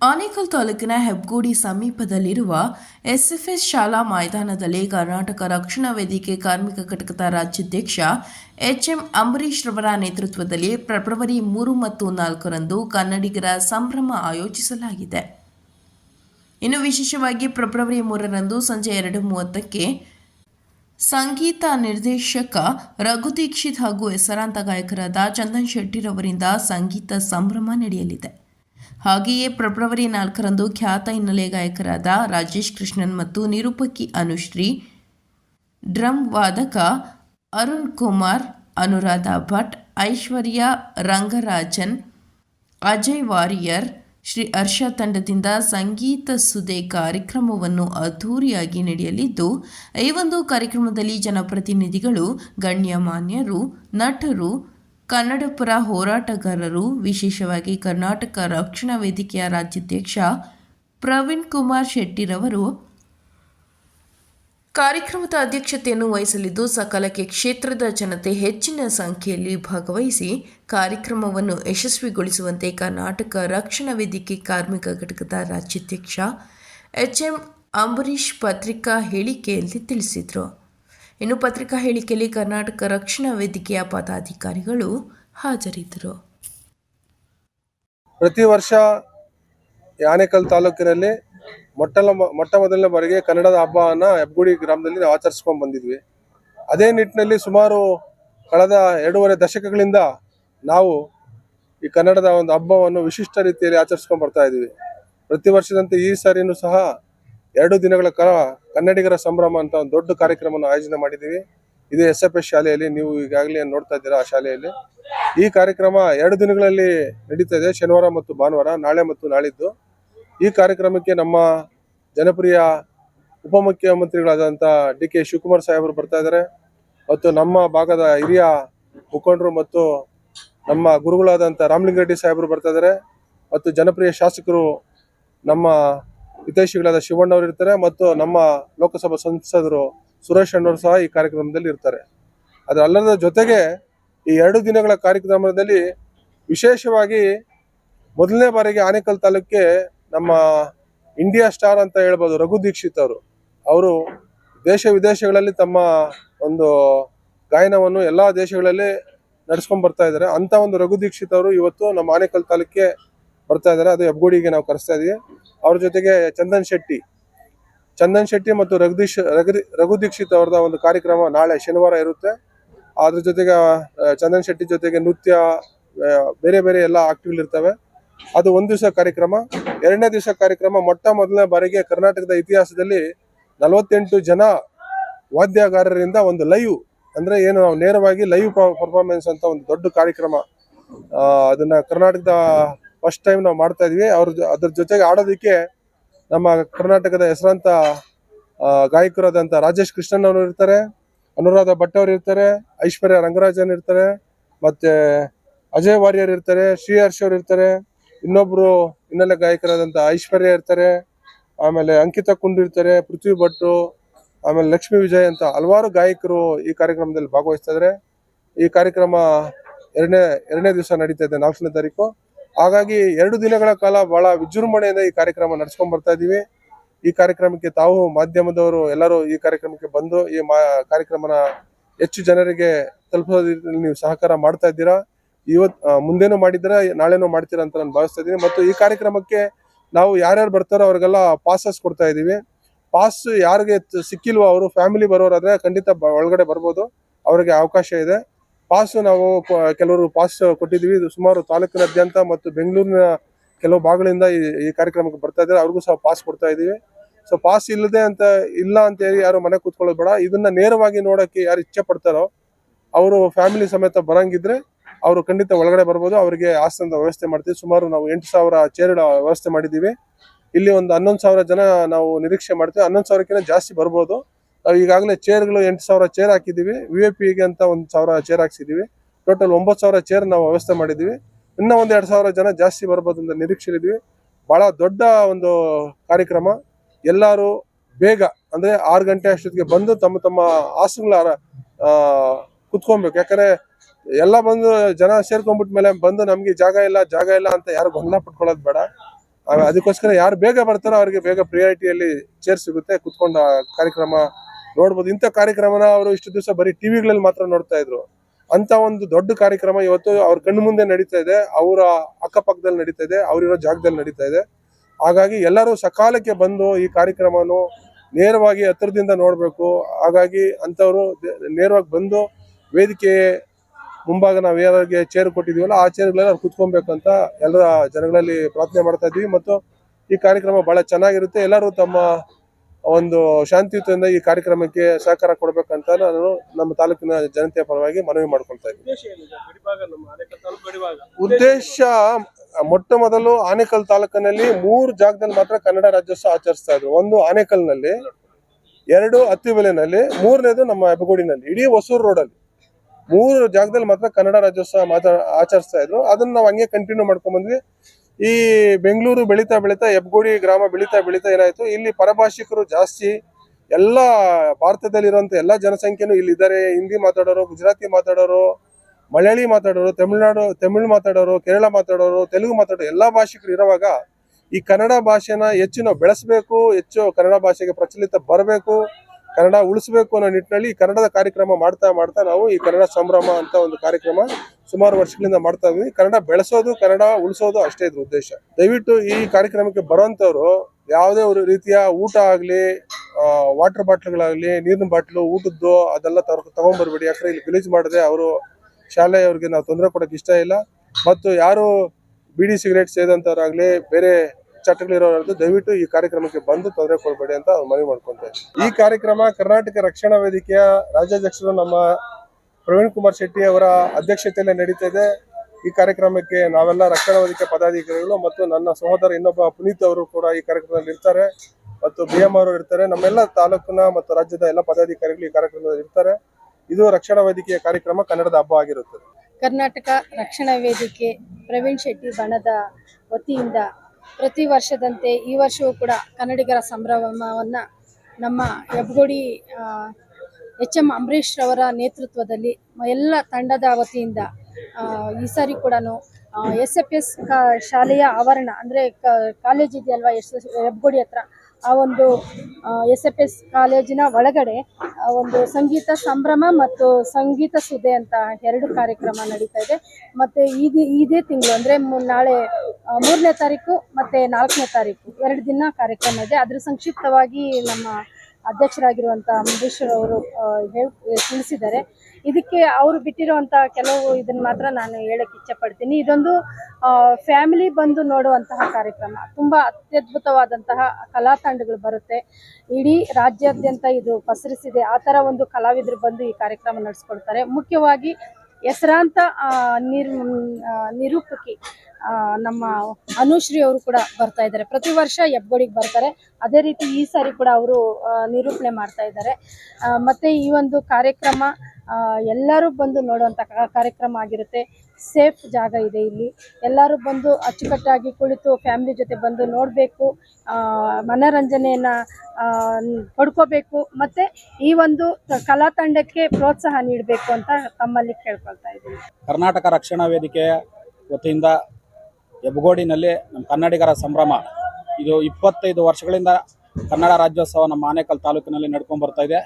ಆನೇಕಲ್ ತಾಲೂಕಿನ ಹೆಬ್ಗೋಡಿ ಸಮೀಪದಲ್ಲಿರುವ ಎಸ್ಎಫ್ಎಸ್ ಶಾಲಾ ಮೈದಾನದಲ್ಲಿ ಕರ್ನಾಟಕ ರಕ್ಷಣಾ ವೇದಿಕೆ ಕಾರ್ಮಿಕ ಘಟಕದ ರಾಜ್ಯಾಧ್ಯಕ್ಷ ಎಚ್ಎಂ ಅಂಬರೀಶ್ ರವರ ನೇತೃತ್ವದಲ್ಲಿ ಫೆಬ್ರವರಿ ಮೂರು ಮತ್ತು ನಾಲ್ಕರಂದು ಕನ್ನಡಿಗರ ಸಂಭ್ರಮ ಆಯೋಜಿಸಲಾಗಿದೆ. ಇನ್ನು ವಿಶೇಷವಾಗಿ ಫೆಬ್ರವರಿ ಮೂರರಂದು ಸಂಜೆ ಎರಡು ಮೂವತ್ತಕ್ಕೆ ಸಂಗೀತ ನಿರ್ದೇಶಕ ರಘು ದೀಕ್ಷಿತ್ ಹಾಗೂ ಹೆಸರಾಂತ ಗಾಯಕರಾದ ಚಂದನ್ ಶೆಟ್ಟಿರವರಿಂದ ಸಂಗೀತ ಸಂಭ್ರಮ ನಡೆಯಲಿದೆ. ಹಾಗೆಯೇ ಫೆಬ್ರವರಿ ನಾಲ್ಕರಂದು ಖ್ಯಾತ ಹಿನ್ನೆಲೆ ಗಾಯಕರಾದ ರಾಜೇಶ್ ಕೃಷ್ಣನ್ ಮತ್ತು ನಿರೂಪಕಿ ಅನುಶ್ರೀ, ಡ್ರಮ್ ವಾದಕ ಅರುಣ್ ಕುಮಾರ್, ಅನುರಾಧ ಭಟ್, ಐಶ್ವರ್ಯ ರಂಗರಾಜನ್, ಅಜಯ್ ವಾರಿಯರ್, ಶ್ರೀ ಹರ್ಷ ತಂಡದಿಂದ ಸಂಗೀತ ಸುದೆ ಕಾರ್ಯಕ್ರಮವನ್ನು ಅದ್ಧೂರಿಯಾಗಿ ನಡೆಯಲಿದ್ದು, ಈ ಒಂದು ಕಾರ್ಯಕ್ರಮದಲ್ಲಿ ಜನಪ್ರತಿನಿಧಿಗಳು, ಗಣ್ಯಮಾನ್ಯರು, ನಟರು ಕನ್ನಡಪರ ಹೋರಾಟಗಾರರು, ವಿಶೇಷವಾಗಿ ಕರ್ನಾಟಕ ರಕ್ಷಣಾ ವೇದಿಕೆಯ ರಾಜ್ಯಾಧ್ಯಕ್ಷ ಪ್ರವೀಣ್ ಕುಮಾರ್ ಶೆಟ್ಟಿರವರು, ಕಾರ್ಯಕ್ರಮದ ಅಧ್ಯಕ್ಷತೆಯನ್ನು ವಹಿಸಲಿದ್ದು ಸಕಾಲಕ್ಕೆ ಕ್ಷೇತ್ರದ ಜನತೆ ಹೆಚ್ಚಿನ ಸಂಖ್ಯೆಯಲ್ಲಿ ಭಾಗವಹಿಸಿ ಕಾರ್ಯಕ್ರಮವನ್ನು ಯಶಸ್ವಿಗೊಳಿಸುವಂತೆ ಕರ್ನಾಟಕ ರಕ್ಷಣಾ ವೇದಿಕೆ ಕಾರ್ಮಿಕ ಘಟಕದ ರಾಜ್ಯಾಧ್ಯಕ್ಷ ಎಚ್ಎಂ ಅಂಬರೀಷ್ ಪತ್ರಿಕಾ ಹೇಳಿಕೆಯಲ್ಲಿ ತಿಳಿಸಿದರು. ಇನ್ನು ಪತ್ರಿಕಾ ಹೇಳಿಕೆಯಲ್ಲಿ ಕರ್ನಾಟಕ ರಕ್ಷಣಾ ವೇದಿಕೆಯ ಪದಾಧಿಕಾರಿಗಳು ಹಾಜರಿದ್ದರು. ಪ್ರತಿ ವರ್ಷ ಯಾನೇಕಲ್ ತಾಲೂಕಿನಲ್ಲಿ ಮೊಟ್ಟಲ ಮೊಟ್ಟ ಮೊದಲನೇ ಬಾರಿಗೆ ಕನ್ನಡದ ಹಬ್ಬವನ್ನ ಹೆಬ್ಗುಡಿ ಗ್ರಾಮದಲ್ಲಿ ನಾವು ಆಚರಿಸ್ಕೊಂಡು ಬಂದಿದ್ವಿ. ಅದೇ ನಿಟ್ಟಿನಲ್ಲಿ ಸುಮಾರು ಕಳೆದ ಎರಡೂವರೆ ದಶಕಗಳಿಂದ ನಾವು ಈ ಕನ್ನಡದ ಒಂದು ಹಬ್ಬವನ್ನು ವಿಶಿಷ್ಟ ರೀತಿಯಲ್ಲಿ ಆಚರಿಸ್ಕೊಂಡು ಬರ್ತಾ ಇದ್ದೀವಿ ಪ್ರತಿ ವರ್ಷದಂತೆ ಈ ಸಾರಿನೂ ಸಹ ಎರಡು ದಿನಗಳ ಕಾಲ ಕನ್ನಡಿಗರ ಸಂಭ್ರಮ ಅಂತ ಒಂದು ದೊಡ್ಡ ಕಾರ್ಯಕ್ರಮವನ್ನು ಆಯೋಜನೆ ಮಾಡಿದ್ದೀವಿ. ಇದು ಎಸ್ ಎಫ್ ಎಸ್ ಶಾಲೆಯಲ್ಲಿ ನೀವು ಈಗಾಗಲೇ ನೋಡ್ತಾ ಇದ್ದೀರಾ ಆ ಶಾಲೆಯಲ್ಲಿ. ಈ ಕಾರ್ಯಕ್ರಮ ಎರಡು ದಿನಗಳಲ್ಲಿ ನಡೀತಾ ಇದೆ, ಶನಿವಾರ ಮತ್ತು ಭಾನುವಾರ, ನಾಳೆ ಮತ್ತು ನಾಳಿದ್ದು. ಈ ಕಾರ್ಯಕ್ರಮಕ್ಕೆ ನಮ್ಮ ಜನಪ್ರಿಯ ಉಪಮುಖ್ಯಮಂತ್ರಿಗಳಾದಂಥ ಡಿ ಕೆ ಶಿವಕುಮಾರ್ ಸಾಹೇಬರು ಬರ್ತಾ ಇದ್ದಾರೆ. ಮತ್ತು ನಮ್ಮ ಭಾಗದ ಹಿರಿಯ ಮುಖಂಡರು ಮತ್ತು ನಮ್ಮ ಗುರುಗಳಾದಂಥ ರಾಮಲಿಂಗರೆಡ್ಡಿ ಸಾಹೇಬರು ಬರ್ತಾ ಇದ್ದಾರೆ. ಮತ್ತು ಜನಪ್ರಿಯ ಶಾಸಕರು ನಮ್ಮ ಹಿತೈಷಿಗಳಾದ ಶಿವಣ್ಣವರು ಇರ್ತಾರೆ ಮತ್ತು ನಮ್ಮ ಲೋಕಸಭಾ ಸಂಸದರು ಸುರೇಶ್ ಅಣ್ಣವರು ಸಹ ಈ ಕಾರ್ಯಕ್ರಮದಲ್ಲಿ ಇರ್ತಾರೆ. ಅದರಲ್ಲದ ಜೊತೆಗೆ ಈ ಎರಡು ದಿನಗಳ ಕಾರ್ಯಕ್ರಮದಲ್ಲಿ ವಿಶೇಷವಾಗಿ ಮೊದಲನೇ ಬಾರಿಗೆ ಆನೇಕಲ್ ತಾಲೂಕಿಗೆ ನಮ್ಮ ಇಂಡಿಯಾ ಸ್ಟಾರ್ ಅಂತ ಹೇಳ್ಬೋದು ರಘು ದೀಕ್ಷಿತ್ ಅವರು. ಅವರು ದೇಶ ವಿದೇಶಗಳಲ್ಲಿ ತಮ್ಮ ಒಂದು ಗಾಯನವನ್ನು ಎಲ್ಲ ದೇಶಗಳಲ್ಲಿ ನಡೆಸ್ಕೊಂಡ್ ಬರ್ತಾ ಇದ್ದಾರೆ. ಅಂತ ಒಂದು ರಘು ದೀಕ್ಷಿತ್ ಅವರು ಇವತ್ತು ನಮ್ಮ ಆನೇಕಲ್ ತಾಲೂಕಿಗೆ ಬರ್ತಾ ಇದ್ದಾರೆ. ಅದು ಹೆಬ್ಗೋಡಿಗೆ ನಾವು ಕರೆಸ್ತಾ ಇದೀವಿ. ಅವ್ರ ಜೊತೆಗೆ ಚಂದನ್ ಶೆಟ್ಟಿ. ಚಂದನ್ ಶೆಟ್ಟಿ ಮತ್ತು ರಘುದೀಶ್, ರಘು ರಘು ದೀಕ್ಷಿತ್ ಅವ್ರದ ಒಂದು ಕಾರ್ಯಕ್ರಮ ನಾಳೆ ಶನಿವಾರ ಇರುತ್ತೆ. ಅದ್ರ ಜೊತೆಗೆ ಚಂದನ್ ಶೆಟ್ಟಿ ಜೊತೆಗೆ ನೃತ್ಯ ಬೇರೆ ಬೇರೆ ಎಲ್ಲ ಇರ್ತವೆ. ಅದು ಒಂದು ದಿವಸ ಕಾರ್ಯಕ್ರಮ. ಎರಡನೇ ದಿವಸ ಕಾರ್ಯಕ್ರಮ ಮೊಟ್ಟ ಮೊದಲನೇ ಬಾರಿಗೆ ಕರ್ನಾಟಕದ ಇತಿಹಾಸದಲ್ಲಿ ನಲವತ್ತೆಂಟು ಜನ ವಾದ್ಯಗಾರರಿಂದ ಒಂದು ಲೈವ್ ಅಂದ್ರೆ ಏನು ನಾವು ನೇರವಾಗಿ ಲೈವ್ ಪರ್ಫಾರ್ಮೆನ್ಸ್ ಅಂತ ಒಂದು ದೊಡ್ಡ ಕಾರ್ಯಕ್ರಮ. ಅದನ್ನ ಕರ್ನಾಟಕದ ಫಸ್ಟ್ ಟೈಮ್ ನಾವು ಮಾಡ್ತಾ ಇದೀವಿ. ಅವ್ರ ಅದ್ರ ಜೊತೆಗೆ ಆಡೋದಕ್ಕೆ ನಮ್ಮ ಕರ್ನಾಟಕದ ಹೆಸರಾಂತ ಗಾಯಕರಾದಂತ ರಾಜೇಶ್ ಕೃಷ್ಣನ್ ಅವರು ಇರ್ತಾರೆ, ಅನುರಾಧ ಭಟ್ ಅವರು ಇರ್ತಾರೆ, ಐಶ್ವರ್ಯ ರಂಗರಾಜನ್ ಇರ್ತಾರೆ, ಮತ್ತೆ ಅಜಯ್ ವಾರಿಯರ್ ಇರ್ತಾರೆ, ಶ್ರೀಹರ್ಷ್ ಅವ್ರು ಇರ್ತಾರೆ, ಇನ್ನೊಬ್ರು ಹಿನ್ನೆಲೆ ಗಾಯಕರಾದಂಥ ಐಶ್ವರ್ಯ ಇರ್ತಾರೆ, ಆಮೇಲೆ ಅಂಕಿತಾ ಕುಂಡ್ ಇರ್ತಾರೆ, ಪೃಥ್ವಿ ಭಟ್ರು ಆಮೇಲೆ ಲಕ್ಷ್ಮೀ ವಿಜಯ್ ಅಂತ ಹಲವಾರು ಗಾಯಕರು ಈ ಕಾರ್ಯಕ್ರಮದಲ್ಲಿ ಭಾಗವಹಿಸ್ತಾ ಈ ಕಾರ್ಯಕ್ರಮ ಎರಡನೇ ಎರಡನೇ ದಿವಸ ನಡೀತಾ ಇದೆ ನಾಲ್ಕನೇ ತಾರೀಕು. ಹಾಗಾಗಿ ಎರಡು ದಿನಗಳ ಕಾಲ ಬಹಳ ವಿಜೃಂಭಣೆಯಿಂದ ಈ ಕಾರ್ಯಕ್ರಮ ನಡೆಸ್ಕೊಂಡ್ ಬರ್ತಾ ಇದೀವಿ. ಈ ಕಾರ್ಯಕ್ರಮಕ್ಕೆ ತಾವು ಮಾಧ್ಯಮದವರು ಎಲ್ಲರೂ ಈ ಕಾರ್ಯಕ್ರಮಕ್ಕೆ ಬಂದು ಈ ಕಾರ್ಯಕ್ರಮನ ಹೆಚ್ಚು ಜನರಿಗೆ ತಲುಪೋದ್ರಲ್ಲಿ ನೀವು ಸಹಕಾರ ಮಾಡ್ತಾ ಇದ್ದೀರಾ? ಇವತ್ ಮುಂದೇನು ಮಾಡಿದ್ರ ನಾಳೆನೂ ಮಾಡ್ತೀರಾ ಅಂತ ನಾನು ಭಾವಿಸ್ತಾ ಇದ್ದೀನಿ. ಮತ್ತು ಈ ಕಾರ್ಯಕ್ರಮಕ್ಕೆ ನಾವು ಯಾರ್ಯಾರು ಬರ್ತಾರೋ ಅವ್ರಿಗೆಲ್ಲ ಪಾಸಸ್ ಕೊಡ್ತಾ ಇದೀವಿ ಪಾಸ್ ಯಾರಿಗೆ ಸಿಕ್ಕಿಲ್ವೋ ಅವರು ಫ್ಯಾಮಿಲಿ ಬರೋರಾದ್ರೆ ಖಂಡಿತ ಒಳಗಡೆ ಬರ್ಬೋದು. ಅವರಿಗೆ ಅವಕಾಶ ಇದೆ. ಪಾಸ್ ನಾವು ಕೆಲವರು ಪಾಸ್ ಕೊಟ್ಟಿದ್ದೀವಿ. ಸುಮಾರು ತಾಲೂಕಿನಾದ್ಯಂತ ಮತ್ತು ಬೆಂಗಳೂರಿನ ಕೆಲವು ಭಾಗಗಳಿಂದ ಈ ಕಾರ್ಯಕ್ರಮಕ್ಕೆ ಬರ್ತಾ ಇದ್ದಾರೆ. ಅವ್ರಿಗೂ ಸಹ ಪಾಸ್ ಕೊಡ್ತಾ ಇದೀವಿ ಸೊ ಪಾಸ್ ಇಲ್ಲದೆ ಅಂತ, ಇಲ್ಲ ಅಂತ ಹೇಳಿ ಯಾರು ಮನೆ ಕೂತ್ಕೊಳ್ಳೋದು ಬೇಡ. ಇದನ್ನ ನೇರವಾಗಿ ನೋಡಕ್ಕೆ ಯಾರು ಇಚ್ಛೆ ಪಡ್ತಾರೋ ಅವರು ಫ್ಯಾಮಿಲಿ ಸಮೇತ ಬರಂಗಿದ್ರೆ ಅವರು ಖಂಡಿತ ಒಳಗಡೆ ಬರ್ಬೋದು. ಅವರಿಗೆ ಆಸನದ ವ್ಯವಸ್ಥೆ ಮಾಡ್ತೀವಿ. ಸುಮಾರು ನಾವು ಎಂಟು ಸಾವಿರ ಚೇರ್ಗಳ ವ್ಯವಸ್ಥೆ ಮಾಡಿದ್ದೀವಿ. ಇಲ್ಲಿ ಒಂದು ಹನ್ನೊಂದು ಸಾವಿರ ಜನ ನಾವು ನಿರೀಕ್ಷೆ ಮಾಡ್ತೀವಿ. ಹನ್ನೊಂದು ಸಾವಿರಕ್ಕಿಂತ ಜಾಸ್ತಿ ಬರ್ಬೋದು. ನಾವು ಈಗಾಗಲೇ ಚೇರ್ಗಳು ಎಂಟು ಸಾವಿರ ಚೇರ್ ಹಾಕಿದ್ದೀವಿ. ವಿ ಎ ಪಿಗೆ ಅಂತ ಒಂದು ಸಾವಿರ ಚೇರ್ ಹಾಕ್ಸಿದ್ದೀವಿ. ಟೋಟಲ್ ಒಂಬತ್ತು ಸಾವಿರ ಚೇರ್ ನಾವು ವ್ಯವಸ್ಥೆ ಮಾಡಿದ್ದೀವಿ. ಇನ್ನೂ ಒಂದು ಎರಡು ಸಾವಿರ ಜನ ಜಾಸ್ತಿ ಬರ್ಬೋದು ಅಂತ ನಿರೀಕ್ಷೆಲಿದ್ದೀವಿ. ಭಾಳ ದೊಡ್ಡ ಒಂದು ಕಾರ್ಯಕ್ರಮ. ಎಲ್ಲರೂ ಬೇಗ ಅಂದರೆ ಆರು ಗಂಟೆ ಅಷ್ಟೊತ್ತಿಗೆ ಬಂದು ತಮ್ಮ ತಮ್ಮ ಆಸನಗಳ ಕುತ್ಕೊಬೇಕು. ಯಾಕಂದರೆ ಎಲ್ಲ ಬಂದು ಜನ ಸೇರ್ಕೊಂಡ್ಬಿಟ್ಮೇಲೆ ಬಂದು ನಮಗೆ ಜಾಗ ಇಲ್ಲ ಜಾಗ ಇಲ್ಲ ಅಂತ ಯಾರು ಗೊಂದಲ ಪಟ್ಕೊಳ್ಳೋದು ಬೇಡ. ಅದಕ್ಕೋಸ್ಕರ ಯಾರು ಬೇಗ ಬರ್ತಾರೋ ಅವರಿಗೆ ಬೇಗ ಪ್ರಿಯಾರಿಟಿಯಲ್ಲಿ ಚೇರ್ ಸಿಗುತ್ತೆ. ಕುತ್ಕೊಂಡು ಕಾರ್ಯಕ್ರಮ ನೋಡ್ಬೋದು. ಇಂಥ ಕಾರ್ಯಕ್ರಮನ ಅವರು ಇಷ್ಟು ದಿವಸ ಬರೀ ಟಿವಿಗಳಲ್ಲಿ ಮಾತ್ರ ನೋಡ್ತಾ ಇದ್ರು. ಅಂತ ಒಂದು ದೊಡ್ಡ ಕಾರ್ಯಕ್ರಮ ಇವತ್ತು ಅವ್ರ ಕಣ್ಣು ಮುಂದೆ ನಡೀತಾ ಇದೆ. ಅವರ ಅಕ್ಕಪಕ್ಕದಲ್ಲಿ ನಡೀತಾ ಇದೆ. ಅವರಿರೋ ಜಾಗದಲ್ಲಿ ನಡೀತಾ ಇದೆ. ಹಾಗಾಗಿ ಎಲ್ಲರೂ ಸಕಾಲಕ್ಕೆ ಬಂದು ಈ ಕಾರ್ಯಕ್ರಮನು ನೇರವಾಗಿ ಹತ್ತಿರದಿಂದ ನೋಡಬೇಕು. ಹಾಗಾಗಿ ಅಂಥವರು ನೇರವಾಗಿ ಬಂದು ವೇದಿಕೆ ಮುಂಭಾಗ ನಾವು ಯಾರಿಗೆ ಚೇರ್ ಕೊಟ್ಟಿದ್ದೀವಲ್ಲ ಆ ಚೇರ್ಗಳಲ್ಲಿ ಅವ್ರು ಕುತ್ಕೊಬೇಕು ಅಂತ ಎಲ್ಲರ ಜನಗಳಲ್ಲಿ ಪ್ರಾರ್ಥನೆ ಮಾಡ್ತಾ ಇದ್ವಿ. ಮತ್ತು ಈ ಕಾರ್ಯಕ್ರಮ ಬಹಳ ಚೆನ್ನಾಗಿರುತ್ತೆ. ಎಲ್ಲರೂ ತಮ್ಮ ಒಂದು ಶಾಂತಿಯುತದಿಂದ ಈ ಕಾರ್ಯಕ್ರಮಕ್ಕೆ ಸಹಕಾರ ಕೊಡಬೇಕಂತ ನಾನು ನಮ್ಮ ತಾಲೂಕಿನ ಜನತೆಯ ಪರವಾಗಿ ಮನವಿ ಮಾಡ್ಕೊಳ್ತಾ ಇದ್ದೀನಿ. ಉದ್ದೇಶ ಮೊಟ್ಟ ಮೊದಲು ಆನೇಕಲ್ ತಾಲೂಕಿನಲ್ಲಿ ಮೂರು ಜಾಗದಲ್ಲಿ ಮಾತ್ರ ಕನ್ನಡ ರಾಜ್ಯೋತ್ಸವ ಆಚರಿಸ್ತಾ ಇದ್ರು. ಒಂದು ಆನೇಕಲ್ನಲ್ಲಿ ಎರಡು ಅತ್ತಿಬೆಲೆನಲ್ಲಿ ಮೂರನೇದು ನಮ್ಮ ಹೆಬ್ಬಗೋಡಿನಲ್ಲಿ ಇಡೀ ಹೊಸೂರು ರೋಡಲ್ಲಿ. ಮೂರು ಜಾಗದಲ್ಲಿ ಮಾತ್ರ ಕನ್ನಡ ರಾಜ್ಯೋತ್ಸವ ಮಾತಾ ಆಚರಿಸ್ತಾ ಇದ್ರು. ಅದನ್ನ ನಾವು ಹಂಗೆ ಕಂಟಿನ್ಯೂ ಮಾಡ್ಕೊಂಡ್ ಬಂದ್ವಿ. ಈ ಬೆಂಗಳೂರು ಬೆಳೀತಾ ಬೆಳೀತಾ ಹೆಬ್ಗೋಡಿ ಗ್ರಾಮ ಬೆಳೀತಾ ಬೆಳೀತಾ ಏನಾಯ್ತು? ಇಲ್ಲಿ ಪರಭಾಷಿಕರು ಜಾಸ್ತಿ ಎಲ್ಲ ಭಾರತದಲ್ಲಿರುವಂಥ ಎಲ್ಲ ಜನಸಂಖ್ಯೆನೂ ಇಲ್ಲಿ ಇದ್ದಾರೆ ಹಿಂದಿ ಮಾತಾಡೋರು, ಗುಜರಾತಿ ಮಾತಾಡೋರು, ಮಲಯಾಳಿ ಮಾತಾಡೋರು, ತಮಿಳುನಾಡು, ತಮಿಳು ಮಾತಾಡೋರು, ಕೇರಳ ಮಾತಾಡೋರು, ತೆಲುಗು ಮಾತಾಡೋರು, ಎಲ್ಲ ಭಾಷಿಕರು ಇರುವಾಗ ಈ ಕನ್ನಡ ಭಾಷೆನ ಹೆಚ್ಚು ನಾವು ಬೆಳೆಸಬೇಕು, ಹೆಚ್ಚು ಕನ್ನಡ ಭಾಷೆಗೆ ಪ್ರಚಲಿತ ಬರಬೇಕು. ಕನ್ನಡ ಉಳಿಸಬೇಕು ಅನ್ನೋ ನಿಟ್ಟಿನಲ್ಲಿ ಕನ್ನಡದ ಕಾರ್ಯಕ್ರಮ ಮಾಡ್ತಾ ಮಾಡ್ತಾ ನಾವು ಈ ಕನ್ನಡ ಸಂಭ್ರಮ ಅಂತ ಒಂದು ಕಾರ್ಯಕ್ರಮ ಸುಮಾರು ವರ್ಷಗಳಿಂದ ಮಾಡ್ತಾ ಇದ್ವಿ ಕನ್ನಡ ಬೆಳೆಸೋದು, ಕನ್ನಡ ಉಳಿಸೋದು ಅಷ್ಟೇ ಇದ್ರ ಉದ್ದೇಶ. ದಯವಿಟ್ಟು ಈ ಕಾರ್ಯಕ್ರಮಕ್ಕೆ ಬರುವಂತವ್ರು ಯಾವುದೇ ಒಂದು ರೀತಿಯ ಊಟ ಆಗಲಿ ವಾಟರ್ ಬಾಟ್ಲ್ಗಳಾಗಲಿ ನೀರಿನ ಬಾಟ್ಲು, ಊಟದ್ದು ಅದೆಲ್ಲ ತರ್ ತಗೊಂಡ್ಬರ್ಬೇಡಿ. ಯಾಕಂದ್ರೆ ಇಲ್ಲಿ ಗಲೀಜ್ ಮಾಡಿದ್ರೆ ಅವರು ಶಾಲೆಯವ್ರಿಗೆ ನಾವು ತೊಂದರೆ ಕೊಡೋಕೆ ಇಷ್ಟ ಇಲ್ಲ. ಮತ್ತು ಯಾರು ಬಿಡಿ ಸಿಗರೇಟ್ ಸೇದಂತವ್ರಾಗ್ಲಿ, ಬೇರೆ ಚಟಗಳಿರೋರಾದ್ರು ದಯವಿಟ್ಟು ಈ ಕಾರ್ಯಕ್ರಮಕ್ಕೆ ಬಂದು ತೊಂದರೆ ಕೊಡಬೇಡಿ ಅಂತ ಮನವಿ ಮಾಡ್ಕೊಂತೇವೆ ಈ ಕಾರ್ಯಕ್ರಮ ಕರ್ನಾಟಕ ರಕ್ಷಣಾ ವೇದಿಕೆಯ ರಾಜ್ಯಾಧ್ಯಕ್ಷರು ನಮ್ಮ ಪ್ರವೀಣ್ ಕುಮಾರ್ ಶೆಟ್ಟಿ ಅವರ ಅಧ್ಯಕ್ಷತೆಯಲ್ಲಿ ನಡೀತಾ ಇದೆ. ಈ ಕಾರ್ಯಕ್ರಮಕ್ಕೆ ನಾವೆಲ್ಲ ರಕ್ಷಣಾ ವೇದಿಕೆ ಪದಾಧಿಕಾರಿಗಳು ಮತ್ತು ನನ್ನ ಸಹೋದರ ಇನ್ನೊಬ್ಬ ಪುನೀತ್ ಅವರು ಕೂಡ ಈ ಕಾರ್ಯಕ್ರಮದಲ್ಲಿ ಇರ್ತಾರೆ ಮತ್ತು ಬಿ ಎಂ ಅವರು ಇರ್ತಾರೆ. ನಮ್ಮೆಲ್ಲ ತಾಲೂಕಿನ ಮತ್ತು ರಾಜ್ಯದ ಎಲ್ಲ ಪದಾಧಿಕಾರಿಗಳು ಈ ಕಾರ್ಯಕ್ರಮದಲ್ಲಿ ಇರ್ತಾರೆ. ಇದು ರಕ್ಷಣಾ ವೇದಿಕೆಯ ಕಾರ್ಯಕ್ರಮ ಕನ್ನಡದ ಹಬ್ಬ ಆಗಿರುತ್ತದೆ. ಕರ್ನಾಟಕ ರಕ್ಷಣಾ ವೇದಿಕೆ ಪ್ರವೀಣ್ ಶೆಟ್ಟಿ ಬಣದ ವತಿಯಿಂದ ಪ್ರತಿ ವರ್ಷದಂತೆ ಈ ವರ್ಷವೂ ಕೂಡ ಕನ್ನಡಿಗರ ಸಂಭ್ರಮವನ್ನು ನಮ್ಮ ಹೆಬ್ಗೋಡಿ ಎಚ್ ಎಂ ಅಂಬರೀಷ್ ರವರ ನೇತೃತ್ವದಲ್ಲಿ ಎಲ್ಲ ತಂಡದ ವತಿಯಿಂದ ಈ ಸಾರಿ ಕೂಡ ಎಸ್ ಎಫ್ ಎಸ್ ಶಾಲೆಯ ಆವರಣ, ಅಂದರೆ ಕಾಲೇಜ್ ಇದೆಯಲ್ವಾ, ಎಸ್ ಹೆಬ್ಗೋಡಿ ಹತ್ರ ಆ ಒಂದು ಎಸ್ ಎಫ್ ಎಸ್ ಕಾಲೇಜಿನ ಒಳಗಡೆ ಒಂದು ಸಂಗೀತ ಸಂಭ್ರಮ ಮತ್ತು ಸಂಗೀತ ಸುದೆ ಅಂತ ಎರಡು ಕಾರ್ಯಕ್ರಮ ನಡೀತಾ ಇದೆ. ಮತ್ತು ಇದೇ ಇದೇ ತಿಂಗಳು ಅಂದರೆ ನಾಳೆ ಮೂರನೇ ತಾರೀಕು ಮತ್ತು ನಾಲ್ಕನೇ ತಾರೀಕು. ಎರಡು ದಿನ ಕಾರ್ಯಕ್ರಮ ಇದೆ. ಅದ್ರ ಸಂಕ್ಷಿಪ್ತವಾಗಿ ನಮ್ಮ ಅಧ್ಯಕ್ಷರಾಗಿರುವಂಥ ಅಂಬರೀಶ್ ಅವರು ತಿಳಿಸಿದ್ದಾರೆ. ಇದಕ್ಕೆ ಅವರು ಬಿಟ್ಟಿರುವಂಥ ಕೆಲವು ಇದನ್ನ ಮಾತ್ರ ನಾನು ಹೇಳಕ್ಕೆ ಇಚ್ಛೆಪಡ್ತೀನಿ. ಇದೊಂದು ಫ್ಯಾಮಿಲಿ ಬಂದು ನೋಡುವಂತಹ ಕಾರ್ಯಕ್ರಮ. ತುಂಬ ಅತ್ಯದ್ಭುತವಾದಂತಹ ಕಲಾ ತಂಡಗಳು ಬರುತ್ತೆ. ಇಡೀ ರಾಜ್ಯಾದ್ಯಂತ ಇದು ಪಸರಿಸಿದೆ. ಆ ಥರ ಒಂದು ಕಲಾವಿದರು ಬಂದು ಈ ಕಾರ್ಯಕ್ರಮ ನಡೆಸ್ಕೊಡ್ತಾರೆ. ಮುಖ್ಯವಾಗಿ ಹೆಸರಾಂತ ನಿರ್ ನಿರೂಪಕಿ ನಮ್ಮ ಅನುಶ್ರೀ ಅವರು ಕೂಡ ಬರ್ತಾ ಇದ್ದಾರೆ. ಪ್ರತಿ ವರ್ಷ ಹೆಬ್ಗೋಡಿಗೆ ಬರ್ತಾರೆ. ಅದೇ ರೀತಿ ಈ ಸಾರಿ ಕೂಡ ಅವರು ನಿರೂಪಣೆ ಮಾಡ್ತಾ ಇದ್ದಾರೆ. ಮತ್ತು ಈ ಒಂದು ಕಾರ್ಯಕ್ರಮ ಎಲ್ಲರೂ ಬಂದು ನೋಡುವಂಥ ಕಾರ್ಯಕ್ರಮ ಆಗಿರುತ್ತೆ. ಸೇಫ್ ಜಾಗ ಇದೆ ಇಲ್ಲಿ. ಎಲ್ಲರೂ ಬಂದು ಅಚ್ಚುಕಟ್ಟಾಗಿ ಕುಳಿತು ಫ್ಯಾಮಿಲಿ ಜೊತೆ ಬಂದು ನೋಡಬೇಕು. ಮನರಂಜನೆಯನ್ನು ಪಡ್ಕೋಬೇಕು. ಮತ್ತೆ ಈ ಒಂದು ಕಲಾ ತಂಡಕ್ಕೆ ಪ್ರೋತ್ಸಾಹ ನೀಡಬೇಕು ಅಂತ ತಮ್ಮಲ್ಲಿ ಕೇಳ್ಕೊಳ್ತಾ ಇದ್ದೀನಿ. ಕರ್ನಾಟಕ ರಕ್ಷಣಾ ವೇದಿಕೆಯ ವತಿಯಿಂದ ಹೆಬ್ಬಗೋಡಿನಲ್ಲಿ ನಮ್ಮ ಕನ್ನಡಿಗರ ಸಂಭ್ರಮ. ಇದು ಇಪ್ಪತ್ತೈದು ವರ್ಷಗಳಿಂದ ಕನ್ನಡ ರಾಜ್ಯೋತ್ಸವ ನಮ್ಮ ಆನೇಕಲ್ ತಾಲೂಕಿನಲ್ಲಿ ನಡ್ಕೊಂಡು ಬರ್ತಾ ಇದೆ.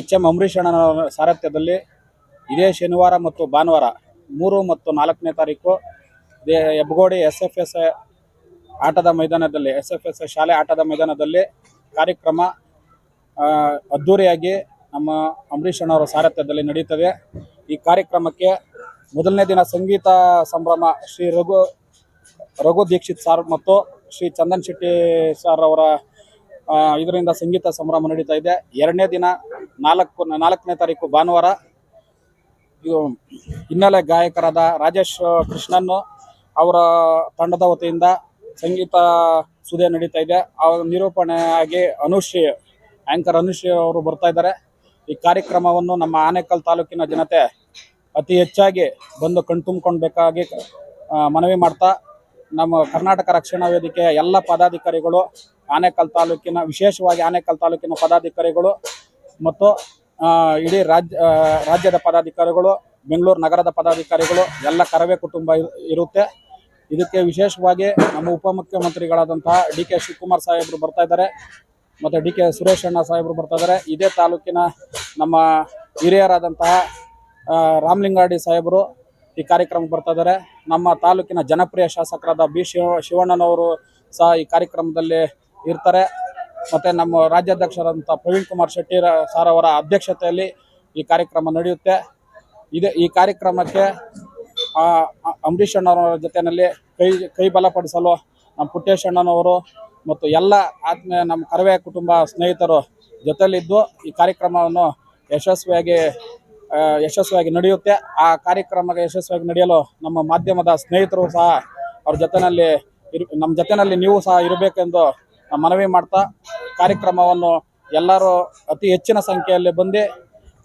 ಎಚ್ ಎಂ ಅಂಬರೀಷ್ ಸಾರಥ್ಯದಲ್ಲಿ ಇದೇ ಶನಿವಾರ ಮತ್ತು ಭಾನುವಾರ ಮೂರು ಮತ್ತು ನಾಲ್ಕನೇ ತಾರೀಕು ದೇ ಹೆಬ್ಬಗೋಡಿ ಎಸ್ ಎಫ್ ಎಸ್ ಆಟದ ಮೈದಾನದಲ್ಲಿ, ಎಸ್ ಎಫ್ ಎಸ್ ಶಾಲೆ ಆಟದ ಮೈದಾನದಲ್ಲಿ ಕಾರ್ಯಕ್ರಮ ಅದ್ಧೂರಿಯಾಗಿ ನಮ್ಮ ಅಂಬರೀಷ್ ಅಣ್ಣವರ ಸಾರಥ್ಯದಲ್ಲಿ ನಡೀತದೆ. ಈ ಕಾರ್ಯಕ್ರಮಕ್ಕೆ ಮೊದಲನೇ ದಿನ ಸಂಗೀತ ಸಂಭ್ರಮ ಶ್ರೀ ರಘು ರಘು ದೀಕ್ಷಿತ್ ಸರ್ ಮತ್ತು ಶ್ರೀ ಚಂದನ್ ಶೆಟ್ಟಿ ಸರ್ ಅವರ ಇದರಿಂದ ಸಂಗೀತ ಸಂಭ್ರಮ ನಡೀತಾ ಇದೆ. ಎರಡನೇ ದಿನ ನಾಲ್ಕು, ನಾಲ್ಕನೇ ತಾರೀಕು ಭಾನುವಾರ ಹಿನ್ನೆಲೆ ಗಾಯಕರಾದ ರಾಜೇಶ್ ಕೃಷ್ಣನ್ ಅವರ ತಂಡದ ವತಿಯಿಂದ ಸಂಗೀತ ಸುದೆ ನಡೀತಾ ಇದೆ. ಆ ನಿರೂಪಣೆಯಾಗಿ ಅನುಶ್ರೀ ಆಂಕರ್ ಅನುಶ್ರೀ ಅವರು ಬರ್ತಾ ಇದ್ದಾರೆ. ಈ ಕಾರ್ಯಕ್ರಮವನ್ನು ನಮ್ಮ ಆನೇಕಲ್ ತಾಲೂಕಿನ ಜನತೆ ಅತಿ ಹೆಚ್ಚಾಗಿ ಬಂದು ಕಣ್ತುಂಬ್ಕೊಳ್ಬೇಕಾಗಿ ಮನವಿ ಮಾಡ್ತಾ, ನಮ್ಮ ಕರ್ನಾಟಕ ರಕ್ಷಣಾ ವೇದಿಕೆಯ ಎಲ್ಲ ಪದಾಧಿಕಾರಿಗಳು, ಆನೇಕಲ್ ತಾಲೂಕಿನ, ವಿಶೇಷವಾಗಿ ಆನೇಕಲ್ ತಾಲೂಕಿನ ಪದಾಧಿಕಾರಿಗಳು ಮತ್ತು ಇಡೀ ರಾಜ್ಯ ರಾಜ್ಯದ ಪದಾಧಿಕಾರಿಗಳು, ಬೆಂಗಳೂರು ನಗರದ ಪದಾಧಿಕಾರಿಗಳು, ಎಲ್ಲ ಕರವೇ ಕುಟುಂಬ ಇರು- ಇರುತ್ತೆ. ಇದಕ್ಕೆ ವಿಶೇಷವಾಗಿ ನಮ್ಮ ಉಪಮುಖ್ಯಮಂತ್ರಿಗಳಾದಂತಹ ಡಿ ಕೆ ಶಿವಕುಮಾರ್ ಸಾಹೇಬರು ಬರ್ತಾ ಇದ್ದಾರೆ ಮತ್ತು ಡಿ ಕೆ ಸುರೇಶ್ ಅಣ್ಣ ಸಾಹೇಬರು ಬರ್ತಾ ಇದ್ದಾರೆ. ಇದೇ ತಾಲೂಕಿನ ನಮ್ಮ ಹಿರಿಯರಾದಂತಹ ರಾಮಲಿಂಗಾಡಿ ಸಾಹೇಬರು ಈ ಕಾರ್ಯಕ್ರಮಕ್ಕೆ ಬರ್ತಾ ಇದ್ದಾರೆ. ನಮ್ಮ ತಾಲೂಕಿನ ಜನಪ್ರಿಯ ಶಾಸಕರಾದ ಬಿ ಶಿವ ಶಿವಣ್ಣನವರು ಸಹ ಈ ಕಾರ್ಯಕ್ರಮದಲ್ಲಿ ಇರ್ತಾರೆ. ಮತ್ತು ನಮ್ಮ ರಾಜ್ಯಾಧ್ಯಕ್ಷರಾದಂಥ ಪ್ರವೀಣ್ ಕುಮಾರ್ ಶೆಟ್ಟಿ ಸಾರ್ ಅವರ ಅಧ್ಯಕ್ಷತೆಯಲ್ಲಿ ಈ ಕಾರ್ಯಕ್ರಮ ನಡೆಯುತ್ತೆ. ಇದೆ, ಈ ಕಾರ್ಯಕ್ರಮಕ್ಕೆ ಅಂಬರೀಷ್ ಅಣ್ಣನವರ ಜೊತೆಯಲ್ಲಿ ಕೈ ಕೈ ಬಲಪಡಿಸಲು ನಮ್ಮ ಪುಟ್ಟೇಶ್ ಅಣ್ಣನವರು ಮತ್ತು ಎಲ್ಲ ಆತ್ಮೀಯ ನಮ್ಮ ಕರವೇ ಕುಟುಂಬ ಸ್ನೇಹಿತರು ಜೊತೆಯಲ್ಲಿದ್ದು ಈ ಕಾರ್ಯಕ್ರಮವನ್ನು ಯಶಸ್ವಿಯಾಗಿ ಯಶಸ್ವಿಯಾಗಿ ನಡೆಯುತ್ತೆ. ಆ ಕಾರ್ಯಕ್ರಮ ಯಶಸ್ವಿಯಾಗಿ ನಡೆಯಲು ನಮ್ಮ ಮಾಧ್ಯಮದ ಸ್ನೇಹಿತರು ಸಹ ಅವ್ರ ಜೊತೆಯಲ್ಲಿ ನಮ್ಮ ಜೊತೆಯಲ್ಲಿ ನೀವು ಸಹ ಇರಬೇಕೆಂದು ಮನವಿ ಮಾಡ್ತಾ ಕಾರ್ಯಕ್ರಮವನ್ನು ಎಲ್ಲರೂ ಅತಿ ಹೆಚ್ಚಿನ ಸಂಖ್ಯೆಯಲ್ಲಿ ಬಂದು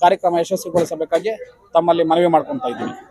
ಕಾರ್ಯಕ್ರಮ ಯಶಸ್ವಿಗೊಳಿಸಬೇಕಾಗಿ ತಮ್ಮಲ್ಲಿ ಮನವಿ ಮಾಡ್ಕೊತಾ ಇದ್ದೀನಿ.